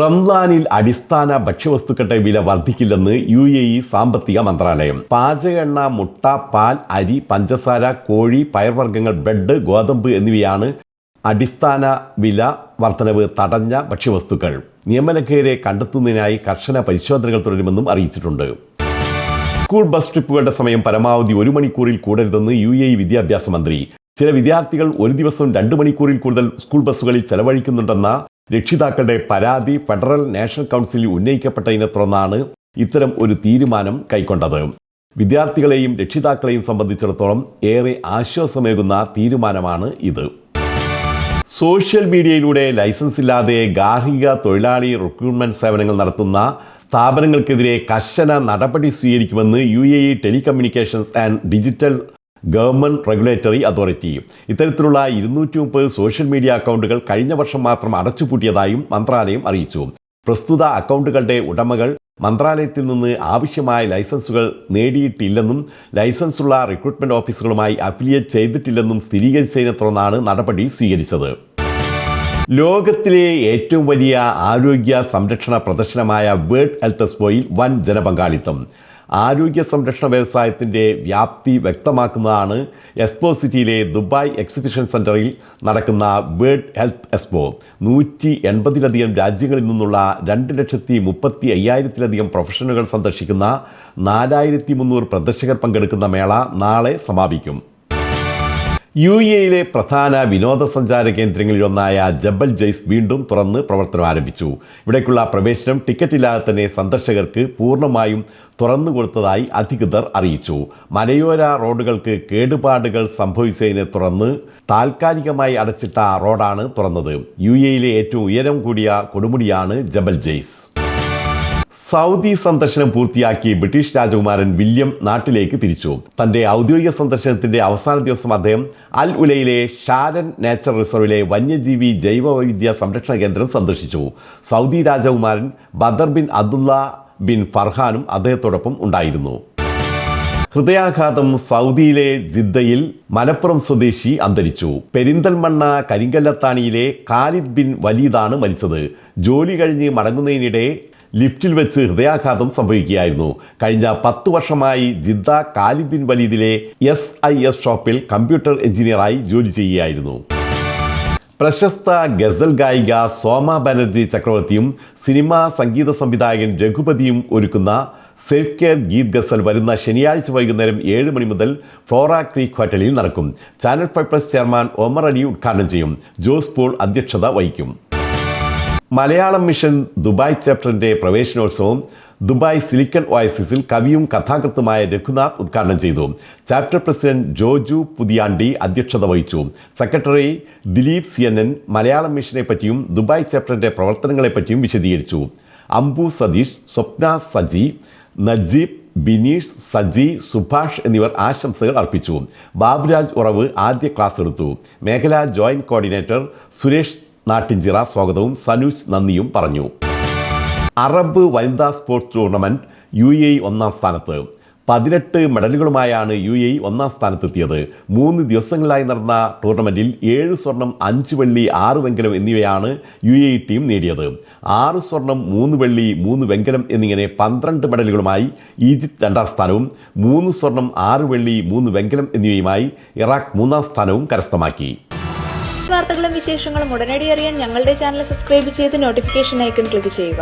റംസാനിൽ അടിസ്ഥാന ഭക്ഷ്യവസ്തുക്കളുടെ വില വർദ്ധിക്കില്ലെന്ന് U A E സാമ്പത്തിക മന്ത്രാലയം. പാചക എണ്ണ മുട്ട പാൽ അരി പഞ്ചസാര കോഴി പയർവർഗങ്ങൾ ബ്രെഡ് ഗോതമ്പ് എന്നിവയാണ് അടിസ്ഥാന വില വർധനവ് തടഞ്ഞ ഭക്ഷ്യവസ്തുക്കൾ. നിയമലംഘകരെ കണ്ടെത്തുന്നതിനായി കർശന പരിശോധനകൾ തുടരുമെന്നും അറിയിച്ചിട്ടുണ്ട്. സ്കൂൾ ബസ് ട്രിപ്പുകളുടെ സമയം പരമാവധി ഒരു മണിക്കൂറിൽ കൂടരുതെന്ന് യു എ ഇ വിദ്യാഭ്യാസ മന്ത്രി. ചില വിദ്യാർത്ഥികൾ ഒരു ദിവസം രണ്ട് മണിക്കൂറിൽ കൂടുതൽ സ്കൂൾ ബസ്സുകളിൽ ചെലവഴിക്കുന്നുണ്ടെന്ന രക്ഷിതാക്കളുടെ പരാതി ഫെഡറൽ നാഷണൽ കൗൺസിലിൽ ഉന്നയിക്കപ്പെട്ടതിനെ തുടർന്നാണ് ഇത്തരം ഒരു തീരുമാനം കൈക്കൊണ്ടത്. വിദ്യാർത്ഥികളെയും രക്ഷിതാക്കളെയും സംബന്ധിച്ചിടത്തോളം ഏറെ ആശ്വാസമേകുന്ന തീരുമാനമാണ് ഇത്. സോഷ്യൽ മീഡിയയിലൂടെ ലൈസൻസ് ഇല്ലാതെ ഗാർഹിക തൊഴിലാളി റിക്രൂട്ട്മെന്റ് സേവനങ്ങൾ നടത്തുന്ന സ്ഥാപനങ്ങൾക്കെതിരെ കർശന നടപടി സ്വീകരിക്കുമെന്ന് U A E telecommunications and digital government regulatory authority. ഇത്തരത്തിലുള്ള ഇരുന്നൂറ്റി മുപ്പത് സോഷ്യൽ മീഡിയ അക്കൗണ്ടുകൾ കഴിഞ്ഞ വർഷം മാത്രം അടച്ചുപൂട്ടിയതായും മന്ത്രാലയം അറിയിച്ചു. പ്രസ്തുത അക്കൗണ്ടുകളുടെ ഉടമകൾ മന്ത്രാലയത്തിൽ നിന്ന് ആവശ്യമായ ലൈസൻസുകൾ നേടിയിട്ടില്ലെന്നും ലൈസൻസുള്ള റിക്രൂട്ട്മെന്റ് ഓഫീസുകളുമായി അഫിലിയേറ്റ് ചെയ്തിട്ടില്ലെന്നും സ്ഥിരീകരിച്ചതിനെ തുടർന്നാണ് നടപടി സ്വീകരിച്ചത്. ലോകത്തിലെ ഏറ്റവും വലിയ ആരോഗ്യ സംരക്ഷണ പ്രദർശനമായ വേൾഡ് ഹെൽത്ത് എക്സ്പോയിൽ വൻ ജനപങ്കാളിത്തം. ആരോഗ്യ സംരക്ഷണ വ്യവസായത്തിന്റെ വ്യാപ്തി വ്യക്തമാക്കുന്നതാണ് എക്സ്പോ സിറ്റിയിലെ ദുബായ് എക്സിബിഷൻ സെന്ററിൽ നടക്കുന്ന വേൾഡ് ഹെൽത്ത് എക്സ്പോ. നൂറ്റി എൺപതിലധികം രാജ്യങ്ങളിൽ നിന്നുള്ള രണ്ട് ലക്ഷത്തി മുപ്പത്തി അയ്യായിരത്തിലധികം പ്രൊഫഷണലുകൾ സന്ദർശിക്കുന്ന നാലായിരത്തി മുന്നൂറ് പ്രദർശകർ പങ്കെടുക്കുന്ന മേള നാളെ സമാപിക്കും. യു എയിലെ പ്രധാന വിനോദസഞ്ചാര കേന്ദ്രങ്ങളിലൊന്നായ ജബൽ ജയ്സ് വീണ്ടും തുറന്ന് പ്രവർത്തനം ആരംഭിച്ചു. ഇവിടേക്കുള്ള പ്രവേശനം ടിക്കറ്റ് ഇല്ലാതെ തന്നെ സന്ദർശകർക്ക് പൂർണമായും തുറന്നു കൊടുത്തതായി അധികൃതർ അറിയിച്ചു. മലയോര റോഡുകൾക്ക് കേടുപാടുകൾ സംഭവിച്ചതിനെ തുടർന്ന് താൽക്കാലികമായി അടച്ചിട്ട റോഡാണ് തുറന്നത്. യു എയിലെ ഏറ്റവും ഉയരം കൂടിയ കൊടുമുടിയാണ് ജബൽ ജയ്സ്. സൗദി സന്ദർശനം പൂർത്തിയാക്കി ബ്രിട്ടീഷ് രാജകുമാരൻ വില്യം നാട്ടിലേക്ക് തിരിച്ചു. തന്റെ ഔദ്യോഗിക സന്ദർശനത്തിന്റെ അവസാന ദിവസം അദ്ദേഹം അൽ ഉലയിലെ ഷാരൻ നേച്ചർ റിസർവിലെ വന്യജീവി ജൈവവൈവിധ്യ സംരക്ഷണ കേന്ദ്രം സന്ദർശിച്ചു. സൗദി രാജകുമാരൻ ബദർ ബിൻ അബ്ദുള്ള ബിൻ ഫർഹാനും അദ്ദേഹത്തോടൊപ്പം ഉണ്ടായിരുന്നു. ഹൃദയാഘാതം സൗദിയിലെ ജിദ്ദയിൽ മലപ്പുറം സ്വദേശി അന്തരിച്ചു. പെരിന്തൽമണ്ണ കരിങ്കല്ലത്താണിയിലെ ഖാലിദ് ബിൻ വലീദാണ് മരിച്ചത്. ജോലി കഴിഞ്ഞ് മടങ്ങുന്നതിനിടെ ലിഫ്റ്റിൽ വെച്ച് ഹൃദയാഘാതം സംഭവിക്കുകയായിരുന്നു. കഴിഞ്ഞ പത്ത് വർഷമായി ജിദ്ദ കാലിബിൻ ബിൻ വലീദിലെ എസ് ഐ എസ് ഷോപ്പിൽ കമ്പ്യൂട്ടർ എഞ്ചിനീയറായി ജോലി ചെയ്യുകയായിരുന്നു. പ്രശസ്ത ഗസൽ ഗായിക സോമ ബാനർജി ചക്രവർത്തിയും സിനിമാ സംഗീത സംവിധായകൻ രഘുപതിയും ഒരുക്കുന്ന സേഫ് കെയർ ഗീത് ഗസൽ വരുന്ന ശനിയാഴ്ച വൈകുന്നേരം ഏഴ് മണി മുതൽ ഫ്ലോറ ക്രീക്ക് ഹോട്ടലിൽ നടക്കും. Channel five plus chairman Omar Ali ഉദ്ഘാടനം ചെയ്യും. ജോസ് പോൾ അധ്യക്ഷത വഹിക്കും. മലയാളം മിഷൻ ദുബായ് ചാപ്റ്ററിന്റെ പ്രവേശനോത്സവം ദുബായ് സിലിക്കൺ ഓയസിസിൽ കവിയും കഥാകൃത്തുമായ രഘുനാഥ് ഉദ്ഘാടനം ചെയ്തു. ചാപ്റ്റർ പ്രസിഡന്റ് ജോജു പുതിയാണ്ടി അധ്യക്ഷത വഹിച്ചു. Secretary Dileep C N N Malayalam മിഷനെ പറ്റിയും ദുബായ് ചാപ്റ്ററിന്റെ പ്രവർത്തനങ്ങളെപ്പറ്റിയും വിശദീകരിച്ചു. അംബു സതീഷ് സ്വപ്ന സജി നജീബ് ബിനീഷ് സജി സുഭാഷ് എന്നിവർ ആശംസകൾ അർപ്പിച്ചു. ബാബുരാജ് ഉറവ് ആദ്യ ക്ലാസ് എടുത്തു. മേഖലാ ജോയിന്റ് കോർഡിനേറ്റർ സുരേഷ് നാട്ടിഞ്ചിറ സ്വാഗതവും സനൂസ് നന്ദിയും പറഞ്ഞു. അറബ് വനിതാ സ്പോർട്സ് ടൂർണമെന്റ് യു എ ഒന്നാം സ്ഥാനത്ത്. പതിനെട്ട് മെഡലുകളുമായാണ് യു എ ഒന്നാം സ്ഥാനത്തെത്തിയത്. മൂന്ന് ദിവസങ്ങളിലായി നടന്ന ടൂർണമെന്റിൽ ഏഴ് സ്വർണം അഞ്ച് വെള്ളി ആറ് വെങ്കലം എന്നിവയാണ് യു എ ടീം നേടിയത്. ആറ് സ്വർണം മൂന്ന് വെള്ളി മൂന്ന് വെങ്കലം എന്നിങ്ങനെ പന്ത്രണ്ട് മെഡലുകളുമായി ഈജിപ്ത് രണ്ടാം സ്ഥാനവും മൂന്ന് സ്വർണം ആറ് വെള്ളി മൂന്ന് വെങ്കലം എന്നിവയുമായി ഇറാഖ് മൂന്നാം സ്ഥാനവും കരസ്ഥമാക്കി. വാർത്തകളും വിശേഷങ്ങളും ഉടനടി അറിയാൻ ഞങ്ങളുടെ ചാനൽ സബ്സ്ക്രൈബ് ചെയ്ത് നോട്ടിഫിക്കേഷൻ ഐക്കൺ ക്ലിക്ക് ചെയ്യുക.